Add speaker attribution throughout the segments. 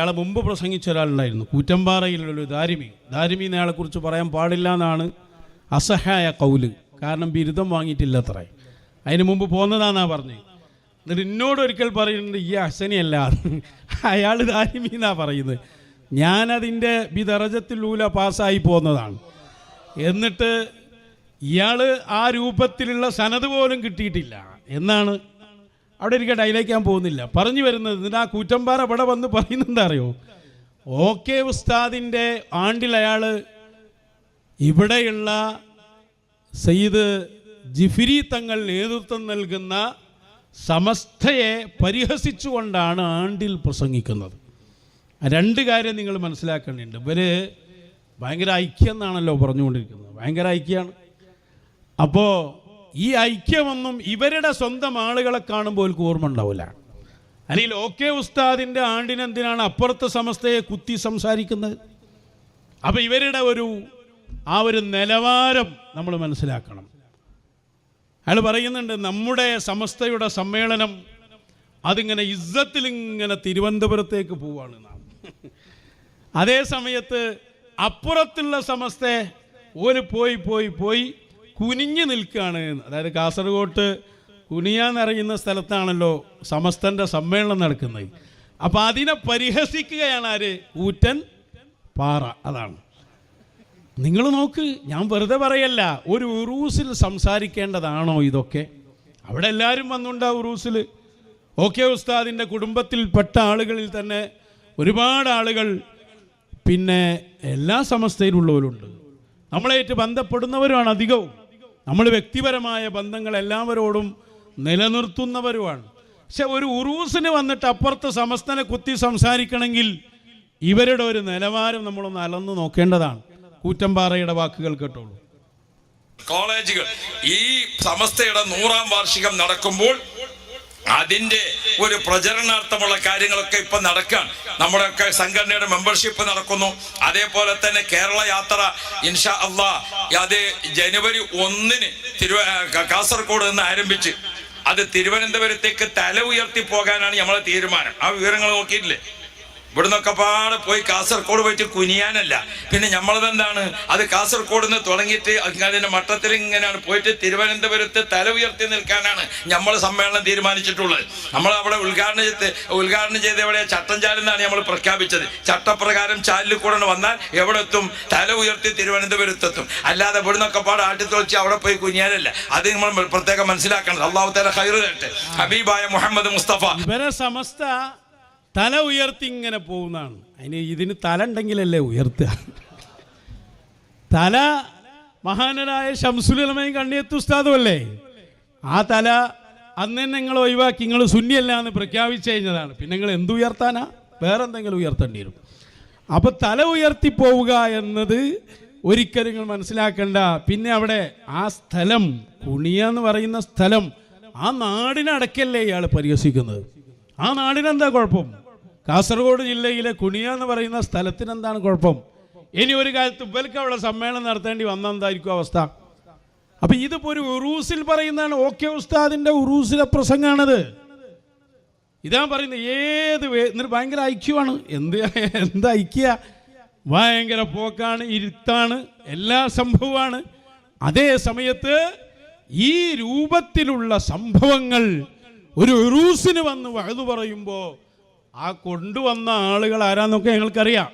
Speaker 1: അയാളെ മുമ്പ് പ്രസംഗിച്ച ഒരാളുണ്ടായിരുന്നു. കൂറ്റമ്പാറയിലുള്ള ദാരിമി. ദാരിമി എന്നയാളെക്കുറിച്ച് പറയാൻ പാടില്ല എന്നാണ് അസഹായ കൗൽ. കാരണം ബിരുദം വാങ്ങിയിട്ടില്ല അത്ര അതിന് മുമ്പ് പോന്നതാന്നാ പറഞ്ഞത് എന്നിട്ട് എന്നോട് ഒരിക്കൽ പറയുന്നുണ്ട് ഈ അസനിയല്ല. അയാൾ ദാരിമി എന്നാ പറയുന്നത്. ഞാനതിന്റെ ബിദറജത്തിലൂല പാസ്സായി പോന്നതാണ്. എന്നിട്ട് ഇയാൾ ആ രൂപത്തിലുള്ള സനത് പോലും കിട്ടിയിട്ടില്ല. എന്നാണ് അവിടെ ഇരിക്കട്ടെ അതിലേക്ക് ഞാൻ പോകുന്നില്ല. പറഞ്ഞു വരുന്നത് എന്നിട്ട് ആ കൂറ്റമ്പാറ അവിടെ വന്ന് പറയുന്നത് അറിയോ? ഓക്കെ ഉസ്താദിന്റെ ആണ്ടിൽ അയാൾ ഇവിടെയുള്ള സയ്യിദ് ജിഫിരി തങ്ങൾ നേതൃത്വം നൽകുന്ന സമസ്തയെ പരിഹസിച്ചുകൊണ്ടാണ് ആണ്ടിൽ പ്രസംഗിക്കുന്നത്. രണ്ട് കാര്യം നിങ്ങൾ മനസ്സിലാക്കേണ്ടതുണ്ട്. ഇവർ ഭയങ്കര ഐക്യം എന്നാണല്ലോ പറഞ്ഞുകൊണ്ടിരിക്കുന്നത്. ഭയങ്കര ഐക്യമാണ്. അപ്പോൾ ഈ ഐക്യമൊന്നും ഇവരുടെ സ്വന്തം ആളുകളെ കാണുമ്പോൾ ഓർമ്മ ഉണ്ടാവില്ല അല്ലെങ്കിൽ ഓക്കെ ഉസ്താദിന്റെ ആണ്ടിനെന്തിനാണ് അപ്പുറത്തെ സമസ്തയെ കുത്തി സംസാരിക്കുന്നത്? അപ്പം ഇവരുടെ ഒരു ആ ഒരു നിലവാരം നമ്മൾ മനസ്സിലാക്കണം. അയാൾ പറയുന്നുണ്ട് നമ്മുടെ സമസ്തയുടെ സമ്മേളനം അതിങ്ങനെ ഇസ്സത്തിൽ ഇങ്ങനെ തിരുവനന്തപുരത്തേക്ക് പോവാണ് നാം അതേ സമയത്ത് അപ്പുറത്തുള്ള സമസ്ത ഓൽ പോയി പോയി പോയി കുനിഞ്ഞു നിൽക്കുകയാണ് അതായത് കാസർഗോട്ട് കുനിയാന്നറിയുന്ന സ്ഥലത്താണല്ലോ സമസ്തന്റെ സമ്മേളനം നടക്കുന്നത്. അപ്പൊ അതിനെ പരിഹസിക്കുകയാണ് ആര്? ഊറ്റൻ പാറ. അതാണ്. നിങ്ങൾ നോക്ക് ഞാൻ വെറുതെ പറയല്ല ഒരു ഉറൂസിൽ സംസാരിക്കേണ്ടതാണോ ഇതൊക്കെ? അവിടെ എല്ലാവരും വന്നുണ്ട് ആ ഉറൂസിൽ. ഓക്കെ ഉസ്താദിന്റെ കുടുംബത്തിൽപ്പെട്ട ആളുകളിൽ തന്നെ ഒരുപാട് ആളുകൾ പിന്നെ എല്ലാ സമസ്തയിലുള്ളവരുണ്ട്. നമ്മളായിട്ട് ബന്ധപ്പെടുന്നവരുമാണ് അധികവും. നമ്മൾ വ്യക്തിപരമായ ബന്ധങ്ങൾ എല്ലാവരോടും നിലനിർത്തുന്നവരുമാണ്. പക്ഷെ ഒരു ഉറൂസിന് വന്നിട്ട് അപ്പുറത്ത് സമസ്തനെ കുത്തി സംസാരിക്കണമെങ്കിൽ ഇവരുടെ ഒരു നിലവാരം നമ്മളൊന്ന് അലന്ന് നോക്കേണ്ടതാണ്. കൂറ്റമ്പാറയുടെ വാക്കുകൾ കേട്ടോളൂ.
Speaker 2: കോളേജുകൾ. ഈ സമസ്തയുടെ നൂറാം വാർഷികം നടക്കുമ്പോൾ അതിന്റെ ഒരു പ്രചരണാർത്ഥമുള്ള കാര്യങ്ങളൊക്കെ ഇപ്പൊ നടക്കുകയാണ് നമ്മുടെയൊക്കെ സംഘടനയുടെ മെമ്പർഷിപ്പ് നടക്കുന്നു. അതേപോലെ തന്നെ കേരള യാത്ര ഇൻഷാ അള്ളാ അത് ജനുവരി ഒന്നിന് തിരുവ കാസർഗോഡ് നിന്ന് ആരംഭിച്ച് അത് തിരുവനന്തപുരത്തേക്ക് തല ഉയർത്തി പോകാനാണ് നമ്മളെ തീരുമാനം. ആ വിവരങ്ങൾ നോക്കിയിട്ടില്ലേ? ഇവിടുന്നൊക്കെ പാടെ പോയി കാസർഗോഡ് പോയിട്ട് കുനിയാനല്ല. പിന്നെ നമ്മളതെന്താണ് അത് കാസർഗോഡ് നിന്ന് തുടങ്ങിയിട്ട് അതിന്റെ മട്ടത്തിൽ ഇങ്ങനെയാണ് പോയിട്ട് തിരുവനന്തപുരത്ത് തല ഉയർത്തി നിൽക്കാനാണ് നമ്മൾ സമ്മേളനം തീരുമാനിച്ചിട്ടുള്ളത്. നമ്മൾ അവിടെ ഉദ്ഘാടനം ചെയ്ത് ഉദ്ഘാടനം ചെയ്ത് എവിടെ ചട്ടം ചാലെന്നാണ് നമ്മൾ പ്രഖ്യാപിച്ചത്. ചട്ടപ്രകാരം ചാലിൽ കൂടെ വന്നാൽ എവിടെ എത്തും? തല ഉയർത്തി തിരുവനന്തപുരത്തെത്തും. അല്ലാതെ ഇവിടുന്നൊക്കെ പാടെ ആട്ടിത്തൊളിച്ച് അവിടെ പോയി കുനിയാനല്ല. അത് നമ്മൾ പ്രത്യേകം മനസ്സിലാക്കണം. അള്ളാഹു തല ഹൈറ് ഹബീബായ മുഹമ്മദ് മുസ്തഫ.
Speaker 1: തല ഉയർത്തി ഇങ്ങനെ പോകുന്നതാണ്. അതിന് ഇതിന് തല ഉണ്ടെങ്കിലല്ലേ ഉയർത്തുക. തല മഹാനരായ ഷംസുലമയും കണ്ണിയത്ത് ഉസ്താദുമല്ലേ ആ തല അന്ന് തന്നെ നിങ്ങൾ ഒഴിവാക്കി. നിങ്ങൾ ശൂന്യല്ല എന്ന് പ്രഖ്യാപിച്ചു കഴിഞ്ഞതാണ്. പിന്നെ നിങ്ങൾ എന്ത് ഉയർത്താനാ? വേറെ എന്തെങ്കിലും ഉയർത്തേണ്ടി വരും. അപ്പോൾ തല ഉയർത്തി പോവുക എന്നത് ഒരിക്കലും നിങ്ങൾ മനസ്സിലാക്കണ്ട. പിന്നെ അവിടെ ആ സ്ഥലം കുണിയ എന്ന് പറയുന്ന സ്ഥലം ആ നാടിനടക്കല്ലേ ഇയാൾ പരിഹസിക്കുന്നത്? ആ നാടിനെന്താ കുഴപ്പം? കാസർഗോഡ് ജില്ലയിലെ കുനിയ എന്ന് പറയുന്ന സ്ഥലത്തിന് എന്താണ് കുഴപ്പം? ഇനി ഒരു കാലത്ത് ഇവർക്ക് അവിടെ സമ്മേളനം നടത്തേണ്ടി വന്നെന്തായിരിക്കും അവസ്ഥ? അപ്പൊ ഇതിപ്പോ ഒരു ഉറൂസിൽ പറയുന്നതാണ് ഓക്കെ ഉസ്താദിന്റെ ഉറൂസിലെ പ്രസംഗമാണത് ഇതാ പറയുന്നത് ഏത് എന്നിട്ട് ഭയങ്കര ഐക്യമാണ് എന്ത് എന്താ ഐക്യ ഭയങ്കര പോക്കാണ് ഇരുത്താണ് എല്ലാ സംഭവമാണ്. അതേ സമയത്ത് ഈ രൂപത്തിലുള്ള സംഭവങ്ങൾ ഒരു ഉറൂസിന് വന്ന് വഴുതു പറയുമ്പോൾ ആ കൊണ്ടുവന്ന ആളുകൾ ആരാന്നൊക്കെ ഞങ്ങൾക്കറിയാം.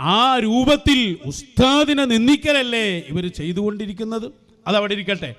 Speaker 1: ആ രൂപത്തിൽ ഉസ്താദിനെ നിന്ദിക്കലല്ലേ ഇവർ ചെയ്തുകൊണ്ടിരിക്കുന്നത്? അതവിടെ ഇരിക്കട്ടെ.